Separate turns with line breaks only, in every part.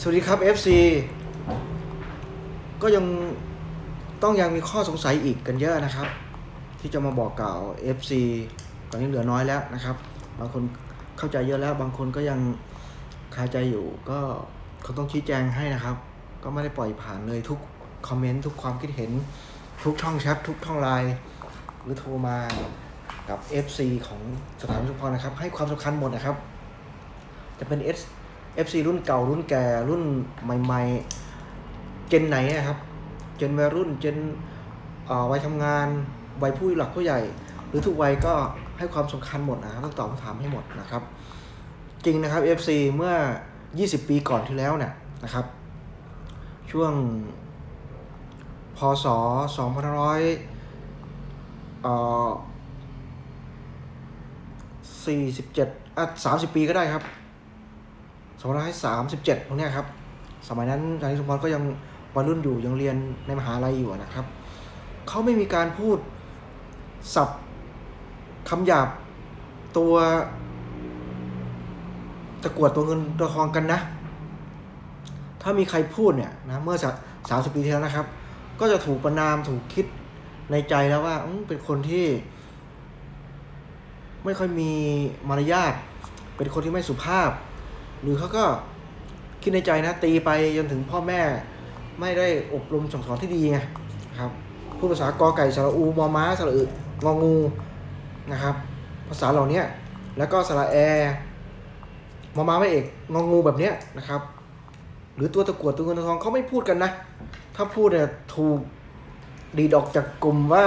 สวัสดีครับ FC ก็ยังต้องยังมีข้อสงสัยอีกกันเยอะนะครับ ที่จะมาบอกกล่าว FC ตอนนี้เหลือน้อยแล้วนะครับ บางคนเข้าใจเยอะแล้ว บางคนก็ยังคาใจอยู่ก็เขาต้องชี้แจงให้นะครับ ก็ไม่ได้ปล่อยผ่านเลยทุกคอมเมนต์ทุกความคิดเห็น ทุกช่องแชททุกช่องไลน์หรือโทรมากับ FC ของสถานสุพรนะครับ ให้ความสำคัญหมดนะครับ จะเป็น S FC รุ่นเก่ารุ่นแก่รุ่นใหม่ ๆ เจนไหนนะครับ เจนวัยรุ่น เจนวัยทำงาน วัยผู้หลักผู้ใหญ่ หรือทุกวัยก็ให้ความสำคัญหมดนะครับต้องตอบคำถามให้หมดนะครับ จริงนะครับ FC เมื่อ 20 ปีก่อนที่แล้วเนี่ยนะครับ ช่วงพศ2500เอ่อ47อะ30 ปีก็ได้ครับ 2537ตรงเนี้ยครับ สมัยนั้นอาจารย์สมพรก็ยังวัยรุ่นอยู่ยังเรียนในมหาลัยอยู่นะครับ เขาไม่มีการพูดศัพท์คำหยาบตัวตะกรวดตัวเงินตัวทองกันนะ ถ้ามีใครพูดเนี่ยนะเมื่อสามสิบปีที่แล้วนะครับ ก็จะถูกประนามถูกคิดในใจแล้วว่าเป็นคนที่ ไม่ค่อยมีมารยาท เป็นคนที่ไม่สุภาพ หรือเขาก็คิดในใจนะตีไปจนถึงพ่อแม่ ไม่ได้อบรมสั่งสอนที่ดีไงครับพูดภาษากอไก่สระอูมอม้าสระอึงองูนะครับ ภาษาเหล่านี้แล้วก็สระแอมอม้าไม่เอกงองูแบบเนี้ยนะครับ หรือตัวตะกวดตัวเงินตัวทองเขาไม่พูดกันนะ ถ้าพูดเนี่ยถูกดีดออกจากกลุ่มว่า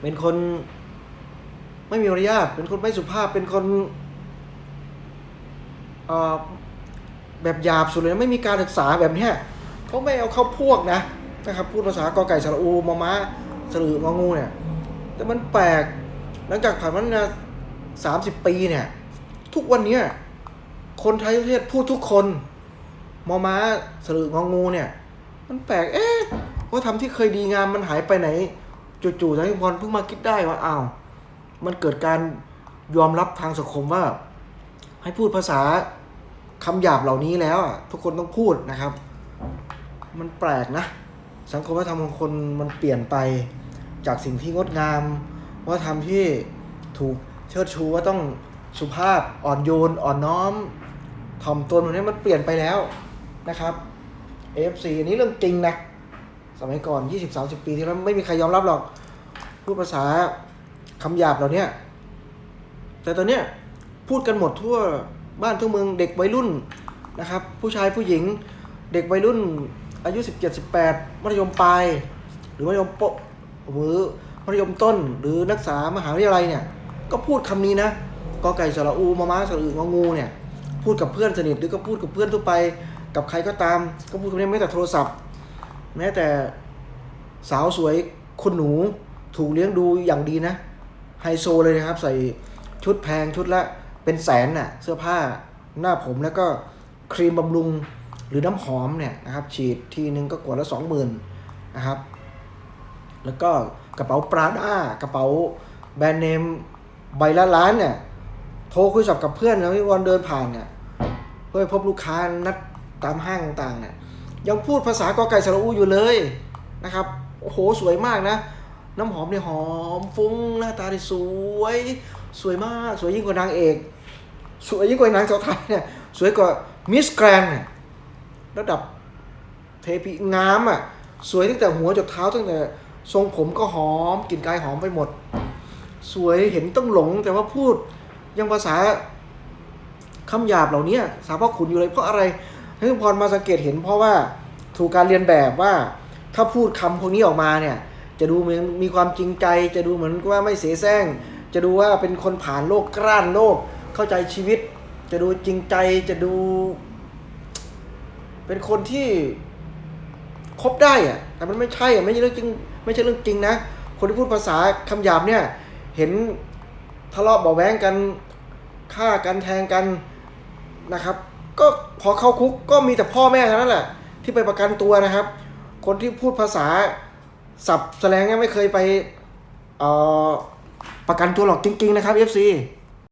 เป็นคนไม่มีมารยาทเป็นคนไม่สุภาพเป็นคน แบบหยาบสุดเลยนะไม่มีการศึกษาแบบเนี้ยเขาไม่เอาเข้าพวกนะนะครับพูดภาษากอไก่สระอูมอม้าสรืององูเนี่ย แต่มันแปลกหลังจากผ่านมานี่ยสามสิบปีเนี่ย ทุกวันเนี้ยคนไทยประเทศพูดทุกคนมอม้าสรืององูเนี่ย มันแปลกเอ๊ะว่าทำที่เคยดีงามมันหายไปไหนจู่ๆทางพรเพิ่งมาคิดได้ว่าอ้าวมันเกิดการยอมรับทางสังคมว่า ให้พูดภาษา คำหยาบเหล่านี้แล้วทุกคนต้องพูดนะครับ มันแปลกนะ สังคมวัฒนธรรมของคนมันเปลี่ยนไปจากสิ่งที่งดงามวัฒนธรรมที่ถูกเชิดชูว่าต้องสุภาพอ่อนโยน อ่อนน้อมถ่อมตนวันนี้มันเปลี่ยนไปแล้วนะครับ AFC อันนี้เรื่องจริงนะ สมัยก่อน 20-30 ปีที่แล้วไม่มีใครยอมรับหรอก พูดภาษาคำหยาบเหล่าเนี้ยแต่ตอนเนี้ยพูดกันหมดทั่ว บ้านทั่วเมืองเด็กวัยรุ่นนะครับ ผู้ชายผู้หญิงเด็กวัยรุ่นอายุ 17 18 มัธยมปลาย หรือมัธยมปหรือมัธยมต้น หรือนักศึกษามหาวิทยาลัยเนี่ยก็พูดคำนี้นะกอไก่สระอูมาม้าสระอึงองูเนี่ยพูดกับเพื่อนสนิทหรือก็พูดกับเพื่อนทั่วไป กับใครก็ตาม ก็พูดคำนี้แม้แต่โทรศัพท์ แม้แต่สาวสวยคุณหนูถูกเลี้ยงดูอย่างดีนะไฮโซเลยนะครับ ใส่ชุดแพงชุดละ เป็นแสนน่ะเสื้อผ้าหน้าผมแล้วก็ครีมบำรุงหรือน้ำหอมเนี่ยนะครับฉีดทีนึงก็กว่าละสองหมื่นนะครับแล้วก็กระเป๋าปราด้ากระเป๋าแบรนด์เนมใบละล้านเนี่ยโทรคุยสับกับเพื่อนแล้วที่วันเดินผ่านเนี่ยเพื่อพบลูกค้านัดตามห้างต่างเนี่ยยังพูดภาษากอไก่สระอูอยู่เลยนะครับโอ้โหสวยมากนะ น้ำหอมเนี่ยหอมฟุ้งหน้าตาเนี่ยสวย สวยมาก สวยยิ่งกว่านางเอก สวยยิ่งกว่านางสาวไทยเนี่ยสวยกว่ามิสแกรนเนี่ยระดับเทพีงามอะสวยตั้งแต่หัวจนเท้าตั้งแต่ทรงผมก็หอมกลิ่นกายหอมไปหมด สวยเห็นต้องหลงแต่ว่าพูดยังภาษาคำหยาบเหล่านี้สาพ่อขุนอยู่เลยเพราะอะไรให้คุณพรมาสังเกตเห็นเพราะว่าถูกการเรียนแบบว่าถ้าพูดคำพวกนี้ออกมาเนี่ย จะดูเหมือนมีความจริงใจ จะดูเหมือนว่าไม่เสแสร้ง จะดูว่าเป็นคนผ่านโลกกล้านโลก เข้าใจชีวิต จะดูจริงใจจะดู เป็นคนที่คบได้อะแต่มันไม่ใช่อะไม่ใช่เรื่องจริง ไม่ใช่เรื่องจริงนะ คนที่พูดภาษาคำหยาบเนี่ย เห็นทะเลาะเบาแวงกันฆ่ากันแทงกันนะครับ ก็พอเข้าคุกก็มีแต่พ่อแม่เท่านั้นแหละ ที่ไปประกันตัวนะครับ คนที่พูดภาษาสับแสลงเนี่ยไม่เคยไปออประกันตัวหรอกจริง ๆ นะครับ FC